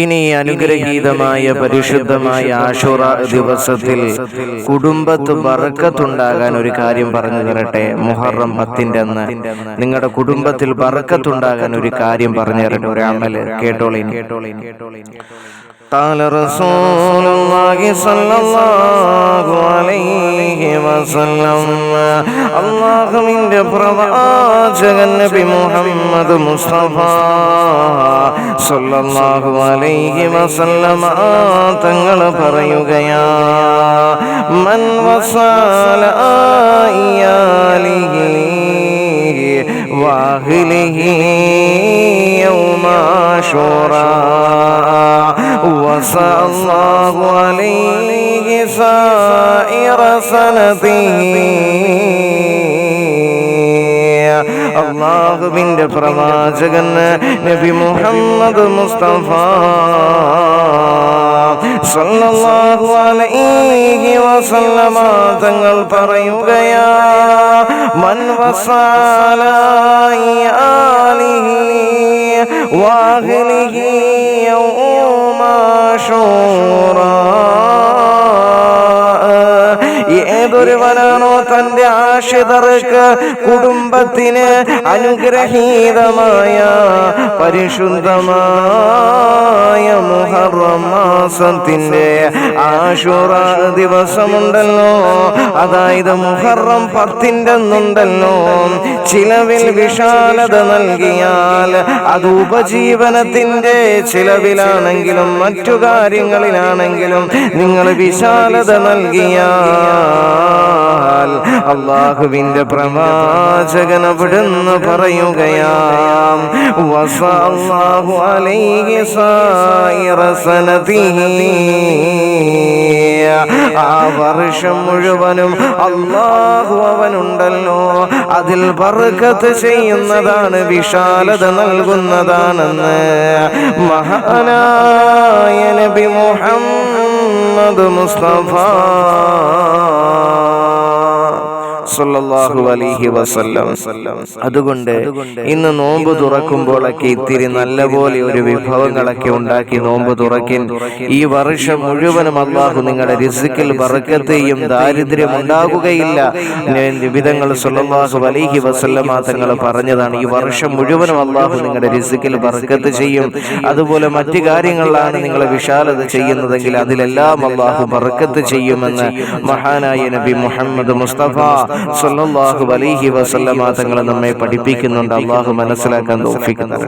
ഇനി അനുഗ്രഹീതമായ പരിശുദ്ധമായ ആഷുറ ദിവസത്തിൽ കുടുംബത്ത് വറക്കത്തുണ്ടാകാൻ ഒരു കാര്യം പറഞ്ഞു തരട്ടെ? മുഹറം പത്തിന്റെ അന്ന്. നിങ്ങളുടെ കുടുംബത്തിൽ വറക്കത്തുണ്ടാകാൻ ഒരു കാര്യം പറഞ്ഞു തരട്ടെ? ഒരു അമൽ കേട്ടോളിൻ. കേട്ടോളി قال رسول الله صلى الله عليه وسلم അള്ളാഹുവിന്റെ പ്രവാചകൻ നബി മുഹമ്മദ് മുസ്തഫ സല്ലല്ലാഹു അലൈഹി വസല്ലമ തങ്ങൾ പറയുകയാ മൻ വസാല ആയാലിഹി വാഹിലിഹി യൗമ ശൂറാ وسى الله عليه سائر سنته അള്ളാഹുവിന്റെ പ്രവാചകൻ നബി മുഹമ്മദ് മുസ്തഫ സല്ലല്ലാഹു അലൈഹി വസല്ലമ തങ്ങൾ പറയുകയാ മൻ വസാല ആലിഹി വാഹിലിഹി യൗമ ഏതൊരു വനാണോ തന്റെ ആശ്രിതർക്ക് കുടുംബത്തിന് അനുഗ്രഹീതമായ പരിശുദ്ധമായ മാസത്തിന്റെ ആശുറ ദിവസമുണ്ടല്ലോ. അതായത് മുഹറം പത്തിന്റെ ഒന്നുണ്ടല്ലോ ചിലവിൽ വിശാലത നൽകിയാൽ അത് ഉപജീവനത്തിന്റെ ചിലവിലാണെങ്കിലും മറ്റു കാര്യങ്ങളിലാണെങ്കിലും നിങ്ങൾ വിശാലത നൽകിയാൽ അള്ളാഹുവിന്റെ പ്രവാചകൻ അവിടുന്ന് പറയുകയാം അലൈഹി ആ വർഷം മുഴുവനും അള്ളാഹു അവനുണ്ടല്ലോ. അതിൽ ബർക്കത്ത് ചെയ്യുന്നതാണ് വിശാലത നൽകുന്നതാണെന്ന്. മഹാനായ നബി മുഹമ്മദ് മുസ്തഫ സല്ലല്ലാഹു അലൈഹി വസല്ലം. അതുകൊണ്ട് ഇന്ന് നോമ്പ് തുറക്കുമ്പോഴൊക്കെ ഇത്തിരി നല്ലപോലെ ഒരു വിഭവങ്ങളൊക്കെ ഉണ്ടാക്കി നോമ്പ് തുറക്കിൻ ഈ വർഷം മുഴുവനും അള്ളാഹു നിങ്ങളുടെ റിസിക്കിൽ വറുക്കത്തെയും ദാരിദ്ര്യം ഉണ്ടാകുകയില്ല. വിവിധങ്ങൾ സല്ലല്ലാഹു അലൈഹി വസല്ലമ തങ്ങൾ പറഞ്ഞതാണ് ഈ വർഷം മുഴുവനും അള്ളാഹു നിങ്ങളുടെ റിസിക്കിൽ വറുക്കത്ത് ചെയ്യും. അതുപോലെ മറ്റു കാര്യങ്ങളിലാണ് നിങ്ങൾ വിശാലത ചെയ്യുന്നതെങ്കിൽ അതിലെല്ലാം അള്ളാഹു വറുക്കത്ത് ചെയ്യുമെന്ന് മഹാനായ നബി മുഹമ്മദ് മുസ്തഫ സല്ലല്ലാഹു അലൈഹി വസല്ലമ തങ്ങളെ നമ്മെ പഠിപ്പിക്കുന്നുണ്ട് അള്ളാഹു മനസ്സിലാക്കാൻ തോഫിക്കുന്നു